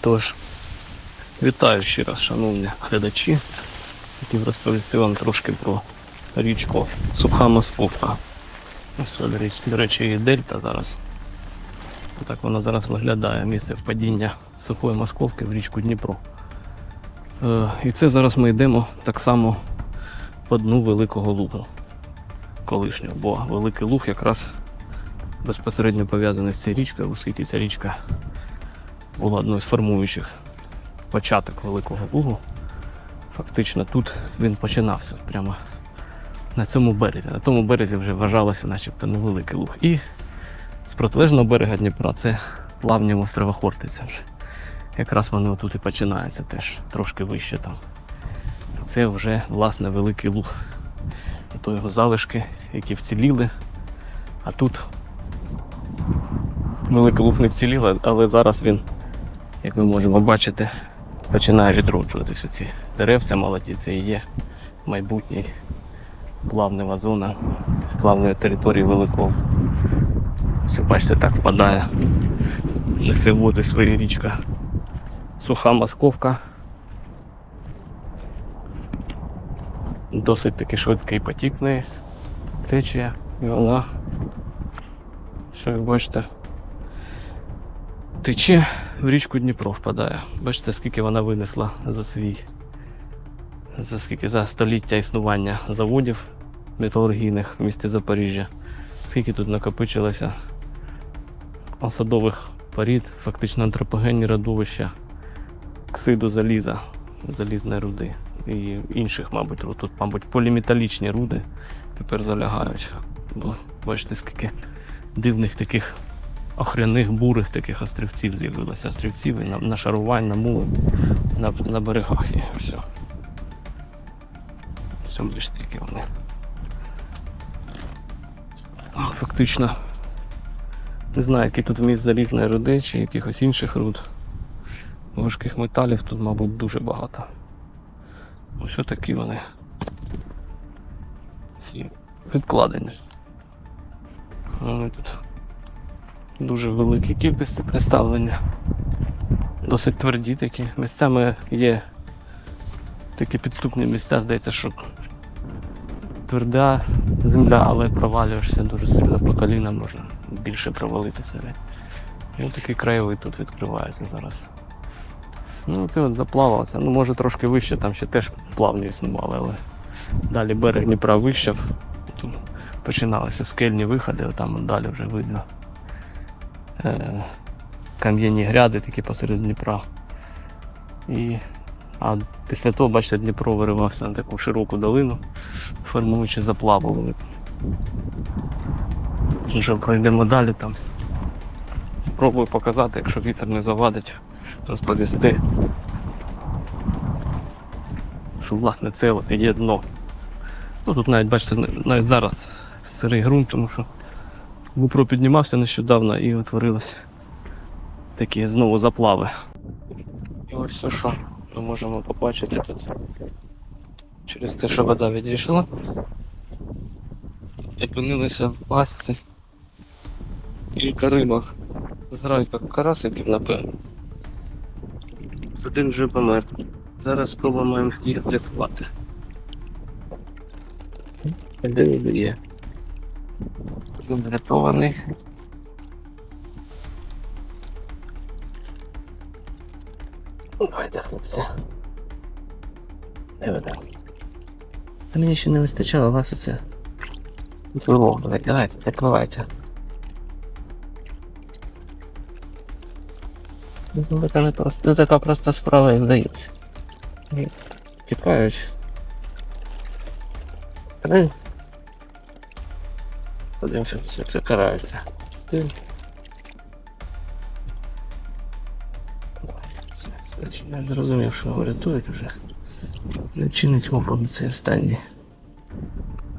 Тож, вітаю ще раз, шановні глядачі. Хотів розповісти вам трошки про річку до речі- до речі, і дельта зараз. Так вона зараз виглядає. Місце впадіння сухої московки в річку Дніпро. Е, і це зараз ми йдемо так само по дну Великого Лугу колишнього, бо Великий Луг якраз безпосередньо пов'язаний з цією річкою, оскільки ця річка була одною з формуючих початок Великого Лугу. Фактично тут він починався прямо на цьому березі. На тому березі вже вважалося начебто невеликий луг. І з протилежного берега Дніпра це плавні острова Хортиця. Якраз вони отут і починаються теж трошки вище там. Це вже власне великий луг. То його залишки, які вціліли. А тут великий луг не вцілів, але зараз він, як ми можемо бачити, починає відроджуватися. Ці деревця молоді, це і є майбутній плавнева зона плавної території великого. Все, бачите, так впадає. Несе води своя річка. Суха московка. Досить таки швидкий потік в неї течія. І вона, що як бачите, тече в річку Дніпро впадає. Бачите, скільки вона винесла за свій, за скільки за століття існування заводів металургійних в місті Запоріжжя. Скільки тут накопичилося осадових порід, фактично антропогенні родовища, ксиду заліза, залізної руди і інших, мабуть, руд. Тут, мабуть, поліметалічні руди тепер залягають. Бо бачите, скільки дивних таких охряних бурих таких острівців з'явилося. Острівців і на, нашарувань, на мули, на, на берегах і все. Все бачите, які вони. Фактично. Не знаю, який тут вміст залізної руди чи якихось інших руд. Важких металів тут, мабуть, дуже багато. Ось такі вони. Ці відкладені. Вони тут дуже великі кількості представлення. Досить тверді такі. Місцями є такі підступні місця, здається, що тверда земля, але провалюєшся дуже сильно по коліна, можна більше провалитися. І ось такий краєвид тут відкривається зараз. Ну, це от заплавалося. Ну, може трошки вище, там ще теж плавні існували, але далі берег Дніпра вищав. Тут починалися скельні виходи, там далі вже видно кам'яні гряди такі посеред Дніпра. І, а після того, бачите, Дніпро виривався на таку широку долину, формуючи заплаву велику. Вже пройдемо далі там. Пробую показати, якщо вітер не завадить, розповісти. Що власне це от є дно. Ну, тут навіть бачите, навіть зараз сирий ґрунт, тому що Дніпро піднімався нещодавно і утворилось такі знову заплави. І ось все, що ми можемо побачити тут. Через те, що вода відійшла. Опинилися в пастці. Кілька рибок. Зграйка карасиків, напевно. Один вже помер. Зараз спробуємо їх врятувати. Один є. Один врятований. Давайте, хлопці. Ви там? Та мені ще не вистачало вас оце. Вилов, давайте, давайте, відпливайте. Ну, це не просто, не така проста справа і здається. Тікають. Три. Подивимося, як це карається. Я зрозумів, що його рятують вже. Не чинить опору, це останній.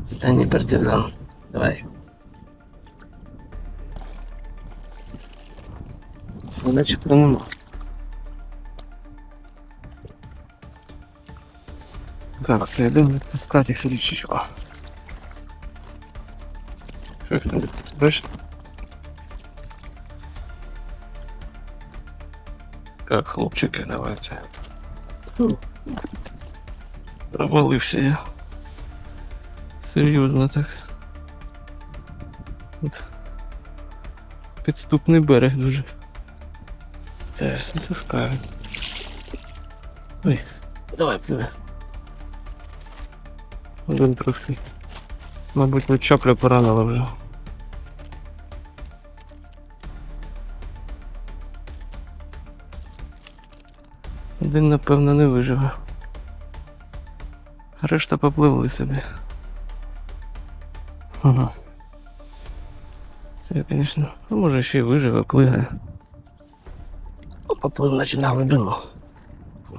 Останній партизан. Давай. Начебто нема. Зараз я йду відпускати річечку. Ти відпускаєш? Так, хлопчики, давайте. Провалився я. Серйозно так. Тут підступний берег дуже. Теж натискаю. Ой, давай сюди. Один трошки. Мабуть, ну чапля поранила вже. Один, напевно, не виживе. Решта попливли собі. Ага. Це, звісно, ну, може ще й виживе, клигає. Ну, Поплив, наче на глибину.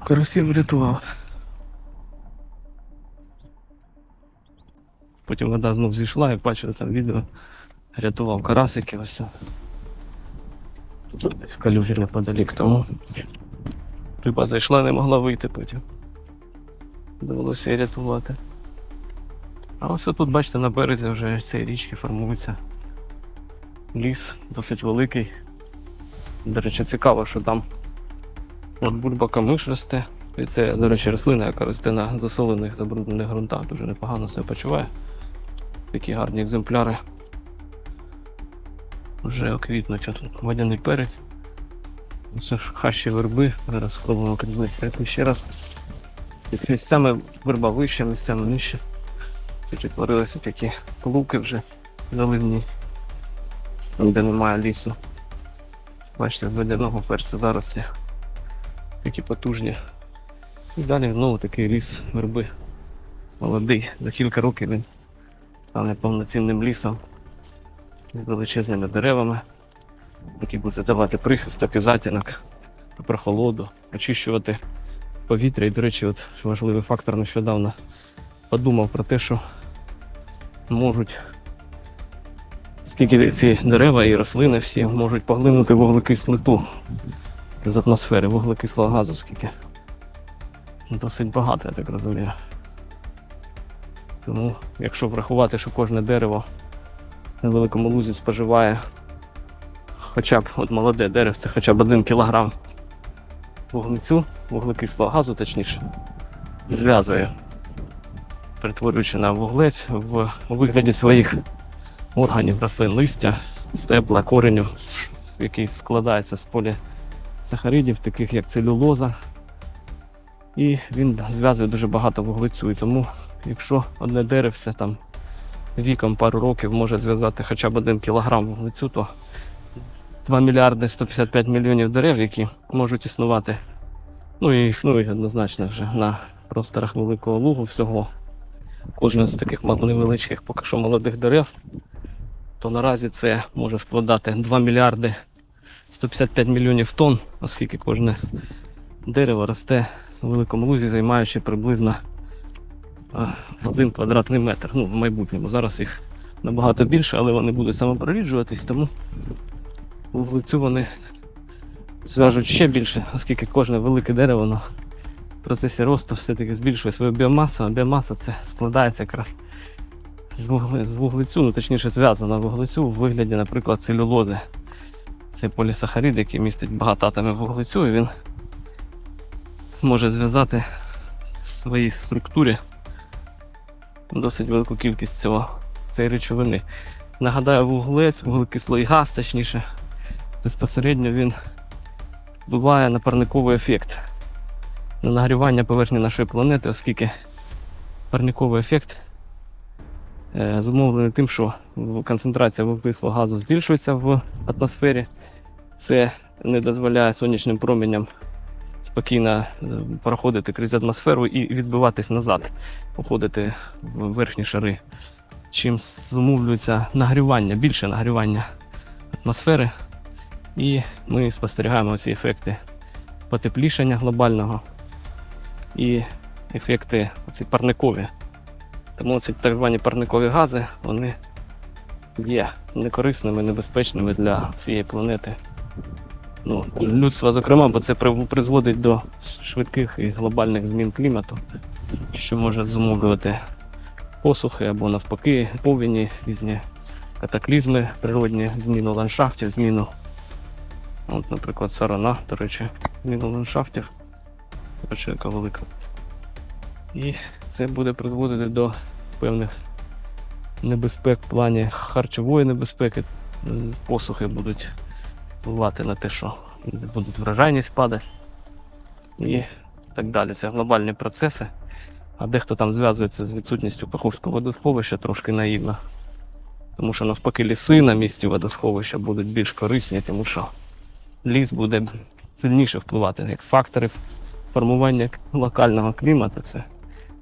Карасів врятував. Потім вода знов зійшла, як бачили там відео. Рятував карасики ось. Десь в калюжі неподалік, тому риба зайшла, не могла вийти потім. Довелося її рятувати. А ось тут, бачите, на березі вже цієї річки формується ліс досить великий. До речі, цікаво, що там от бульба камиш росте. І це, до речі, рослина, яка росте на засолених забруднених ґрунтах. Дуже непогано себе почуває. Такі гарні екземпляри. Вже тут водяний перець. Це ж хащі верби. Зараз спробуємо прийти ще раз. Під місцями верба вища, місцями нижче. Тут утворилися такі луки вже заливні, де немає лісу. Бачите, водяного перцю зарослі. Такі потужні. І далі знову такий ліс верби. Молодий. За кілька років він стане повноцінним лісом з величезними деревами, які будуть давати прихисток і затінок, прохолоду, очищувати повітря. І, до речі, от важливий фактор нещодавно подумав про те, що можуть, скільки ці дерева і рослини всі можуть поглинути вуглекислоту з атмосфери, вуглекислого газу, скільки. Досить багато, я так розумію. Тому, якщо врахувати, що кожне дерево на великому лузі споживає хоча б от молоде дерево, це хоча б один кілограм вуглекцю, вуглекислого газу, точніше, зв'язує, перетворюючи на вуглець в вигляді своїх органів рослин, листя, стебла, кореню, який складається з полісахаридів, таких як целюлоза. І він зв'язує дуже багато вуглецю. І тому, якщо одне деревце там віком пару років може зв'язати хоча б один кілограм вуглецю, то 2 мільярди 155 мільйонів дерев, які можуть існувати. Ну і існують однозначно вже на просторах Великого Лугу всього. Кожен з таких невеличких, поки що молодих дерев, то наразі це може складати 2 мільярди 155 мільйонів тонн, оскільки кожне дерево росте у Великому Лузі, займаючи приблизно а, один квадратний метр. Ну, в майбутньому. Зараз їх набагато більше, але вони будуть самопроріджуватись, тому вуглецю вони зв'яжуть ще більше, оскільки кожне велике дерево воно в процесі росту все-таки збільшує свою біомасу, а біомаса це складається якраз з, вугле, з вуглецю, ну точніше зв'язана вуглецю в вигляді, наприклад, целюлози. Це полісахарид, який містить багато атомів вуглецю, і він може зв'язати в своїй структурі досить велику кількість цього, цієї речовини. Нагадаю, вуглець, вуглекислий газ, точніше, безпосередньо він впливає на парниковий ефект, на нагрівання поверхні нашої планети, оскільки парниковий ефект е, зумовлений тим, що концентрація вуглекислого газу збільшується в атмосфері. Це не дозволяє сонячним променям спокійно е, проходити крізь атмосферу і відбиватись назад, уходити в верхні шари. Чим зумовлюється нагрівання, більше нагрівання атмосфери. І ми спостерігаємо ці ефекти потеплішення глобального і ефекти оці парникові. Тому ці так звані парникові гази вони є некорисними, небезпечними для всієї планети. Ну, людства, зокрема, бо це призводить до швидких і глобальних змін клімату, що може зумовлювати посухи або навпаки повені, різні катаклізми, природні зміну ландшафтів, зміну От, наприклад, сарана, до речі, зміна ландшафтів. Бачу, яка велика. І це буде призводити до певних небезпек в плані харчової небезпеки. Посухи будуть впливати на те, що будуть врожайність падати і так далі. Це глобальні процеси. А дехто там зв'язується з відсутністю Каховського водосховища трошки наївно. Тому що навпаки ліси на місці водосховища будуть більш корисні, тому що ліс буде сильніше впливати як фактори формування локального клімату. Це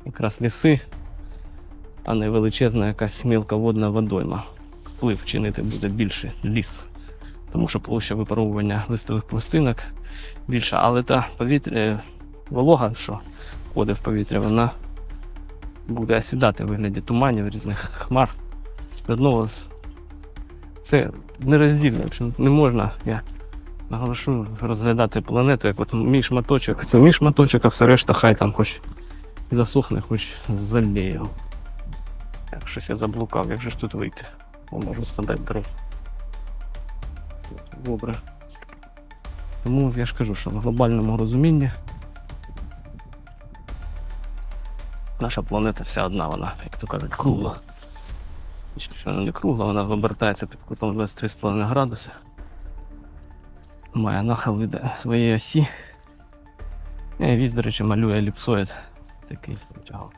якраз ліси, а не величезна якась мілководна водойма. Вплив чинити буде більше ліс. Тому що площа випаровування листових пластинок більша, але та повітря, е, волога, що входить в повітря, вона буде осідати в вигляді туманів, різних хмар. Одного це нероздільно. Не можна, я наголошу, розглядати планету, як от мій шматочок. Це мій шматочок, а все решта хай там хоч засохне, хоч заліє. Так, щось я заблукав, як же ж тут вийти? О, можу згадати дорогу. Добре. Тому я ж кажу, що в глобальному розумінні наша планета вся одна, вона, як то кажуть, кругла. Чи Вона не кругла, вона обертається під кутом 23,5 градуси. Має нахил від своєї осі. І вісь, до речі, малює еліпсоїд такий протягом.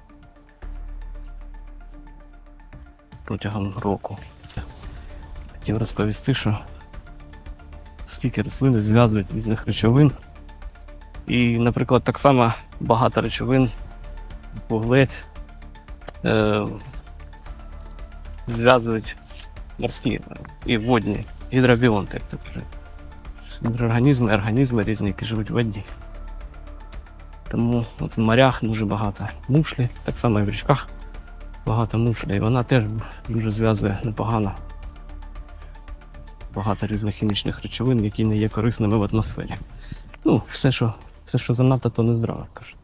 Протягом року. Хотів розповісти, що скільки рослини зв'язують різних речовин. І, наприклад, так само багато речовин, вуглець, е, зв'язують морські і водні гідробіонти, як то кажуть. Мікроорганізми, організми різні, які живуть в воді. Тому от в морях дуже багато мушлі, так само і в річках багато мушлі, і вона теж дуже зв'язує непогано багато різних хімічних речовин, які не є корисними в атмосфері. Ну, все, що, все, що занадто, то не здраво, кажуть.